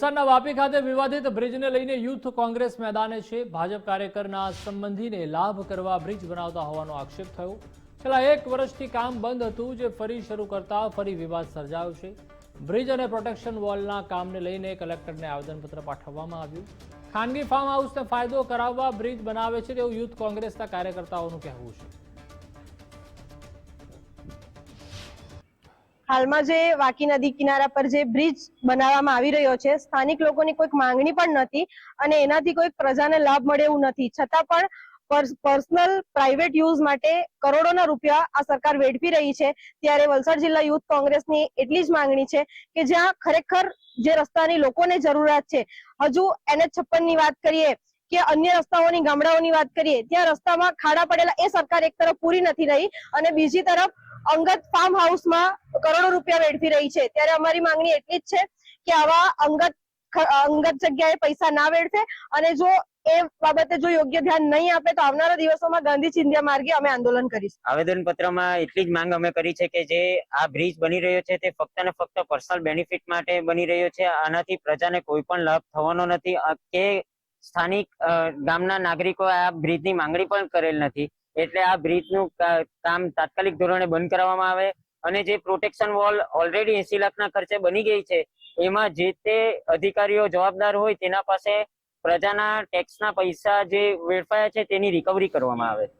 વલસાડના વાપી ખાતે વિવાદિત બ્રિજને લઈને યુથ કોંગ્રેસ મેદાને છે. ભાજપ કાર્યકરના સંબંધીને લાભ કરવા બ્રિજ બનાવતા હોવાનો આક્ષેપ થયો. છેલ્લા એક વર્ષથી કામ બંધ હતું, જે ફરી શરૂ કરતા ફરી વિવાદ સર્જાયો છે. બ્રિજ અને પ્રોટેક્શન વોલના કામને લઈને કલેક્ટરને આવેદનપત્ર પાઠવવામાં આવ્યું. ખાનગી ફાર્મ હાઉસને ફાયદો કરાવવા બ્રિજ બનાવે છે તેવું યુથ કોંગ્રેસના કાર્યકર્તાઓનું કહેવું છે. હાલમાં જે વાકી નદી કિનારા પર જે બ્રિજ બનાવવામાં આવી રહ્યો છે, સ્થાનિક લોકોની કોઈક માંગણી પણ નથી અને એનાથી કોઈ પ્રજાને લાભ મળે એવું નથી. છતાં પણ પર્સનલ પ્રાઇવેટ યુઝ માટે કરોડોના રૂપિયા આ સરકાર વેડફી રહી છે. ત્યારે વલસાડ જિલ્લા યુથ કોંગ્રેસની એટલી જ માંગણી છે કે જ્યાં ખરેખર જે રસ્તાની લોકોને જરૂરિયાત છે. હજુ એનએચ છપ્પનની વાત કરીએ કે અન્ય રસ્તાઓની ગામડાઓની વાત કરીએ, ત્યાં રસ્તામાં ખાડા પડેલા એ સરકાર એક તરફ પૂરી નથી રહી અને બીજી તરફ અંગત ફાર્મ હાઉસમાં કરોડો રૂપિયા વેડફી રહી છે. ત્યારે અમારી માંગણી એટલી જ છે કે આવા અંગત અંગત જગ્યાએ પૈસા ના વેડફે અને જો એ બાબતે જો યોગ્ય ધ્યાન નહીં આપે તો આવનારા દિવસોમાં ગાંધી ચિંધ્યા માર્ગે અમે આંદોલન કરીશું. આવેદન પત્રમાં એટલી જ માંગ અમે કરી છે કે જે આ બ્રિજ બની રહ્યો છે તે ફક્ત ને ફક્ત પર્સનલ બેનિફિટ માટે બની રહ્યો છે. આનાથી પ્રજાને કોઈ પણ લાભ થવાનો નથી. કે સ્થાનિક ગામના નાગરિકોએ આ બ્રિજની માંગણી પણ કરેલ નથી. એટલે આ બ્રિજનું કા- કામ તાત્કાલિક ધોરણે બંધ કરવામાં આવે અને જે પ્રોટેક્શન વોલ ઓલરેડી એસી લાખના ખર્ચે બની ગઈ છે, એમાં જે તે અધિકારીઓ જવાબદાર હોય તેના પાસે પ્રજાના ટેક્સના પૈસા જે વેડફાયા છે તેની રિકવરી કરવામાં આવે.